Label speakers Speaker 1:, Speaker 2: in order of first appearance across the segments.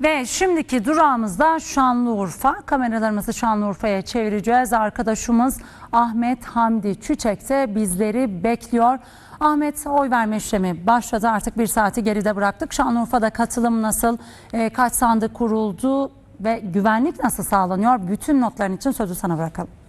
Speaker 1: Ve şimdiki durağımızda Şanlıurfa. Kameralarımızı Şanlıurfa'ya çevireceğiz. Arkadaşımız Ahmet Hamdi Çiçek de bizleri bekliyor. Ahmet oy verme işlemi başladı. Artık bir saati geride bıraktık. Şanlıurfa'da katılım nasıl? Ee, kaç sandık kuruldu? Ve güvenlik nasıl sağlanıyor? Bütün notların için sözü sana bırakalım.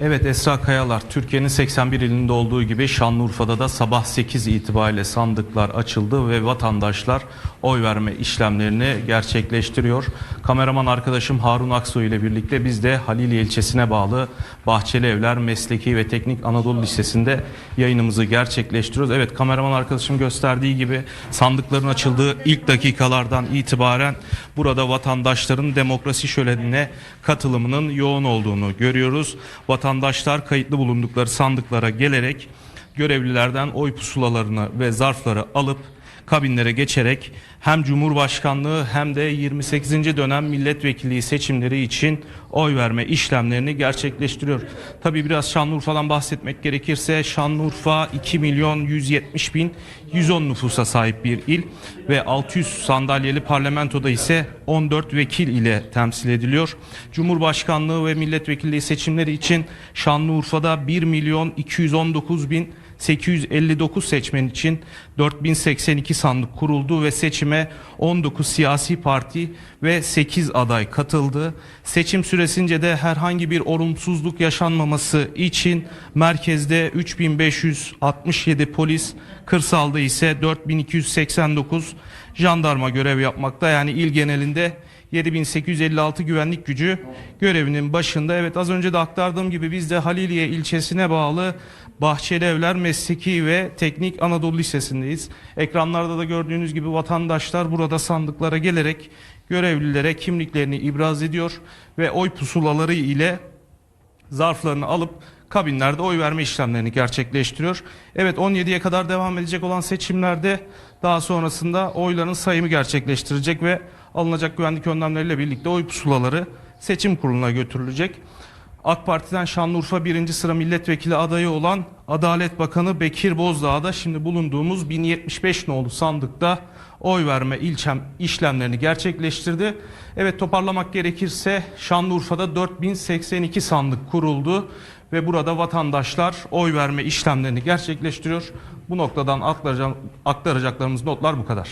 Speaker 2: Evet Esra Kayalar, Türkiye'nin 81 ilinde olduğu gibi Şanlıurfa'da da sabah 8 itibariyle sandıklar açıldı ve vatandaşlar oy verme işlemlerini gerçekleştiriyor. Kameraman arkadaşım Harun Aksoy ile birlikte biz de Haliliye ilçesine bağlı Bahçeli Evler Mesleki ve Teknik Anadolu Lisesi'nde yayınımızı gerçekleştiriyoruz. Evet kameraman arkadaşım gösterdiği gibi sandıkların açıldığı ilk dakikalardan itibaren burada vatandaşların demokrasi şölenine katılımının yoğun olduğunu görüyoruz. Vatandaşlar kayıtlı bulundukları sandıklara gelerek görevlilerden oy pusulalarını ve zarfları alıp kabinlere geçerek hem Cumhurbaşkanlığı hem de 28. dönem milletvekilliği seçimleri için oy verme işlemlerini gerçekleştiriyor. Tabii biraz Şanlıurfa'dan bahsetmek gerekirse Şanlıurfa 2 milyon 170 bin 110 nüfusa sahip bir il ve 600 sandalyeli parlamentoda ise 14 vekil ile temsil ediliyor. Cumhurbaşkanlığı ve milletvekilliği seçimleri için Şanlıurfa'da 1 milyon 219 bin 859 seçmen için 4082 sandık kuruldu ve seçime 19 siyasi parti ve 8 aday katıldı. Seçim süresince de herhangi bir olumsuzluk yaşanmaması için merkezde 3567 polis, kırsalda ise 4289 jandarma görev yapmakta. Yani il genelinde 7856 güvenlik gücü görevinin başında. Evet az önce de aktardığım gibi biz de Haliliye ilçesine bağlı Bahçeli Evler Mesleki ve Teknik Anadolu Lisesi'ndeyiz. Ekranlarda da gördüğünüz gibi vatandaşlar burada sandıklara gelerek görevlilere kimliklerini ibraz ediyor ve oy pusulaları ile zarflarını alıp kabinlerde oy verme işlemlerini gerçekleştiriyor. Evet 17'ye kadar devam edecek olan seçimlerde daha sonrasında oyların sayımı gerçekleştirecek ve alınacak güvenlik önlemleriyle birlikte oy pusulaları seçim kuruluna götürülecek. AK Parti'den Şanlıurfa 1. sıra milletvekili adayı olan Adalet Bakanı Bekir Bozdağ da şimdi bulunduğumuz 1075 nolu sandıkta oy verme ilçem işlemlerini gerçekleştirdi. Evet toparlamak gerekirse Şanlıurfa'da 4082 sandık kuruldu ve burada vatandaşlar oy verme işlemlerini gerçekleştiriyor. Bu noktadan aktaracaklarımız notlar bu kadar.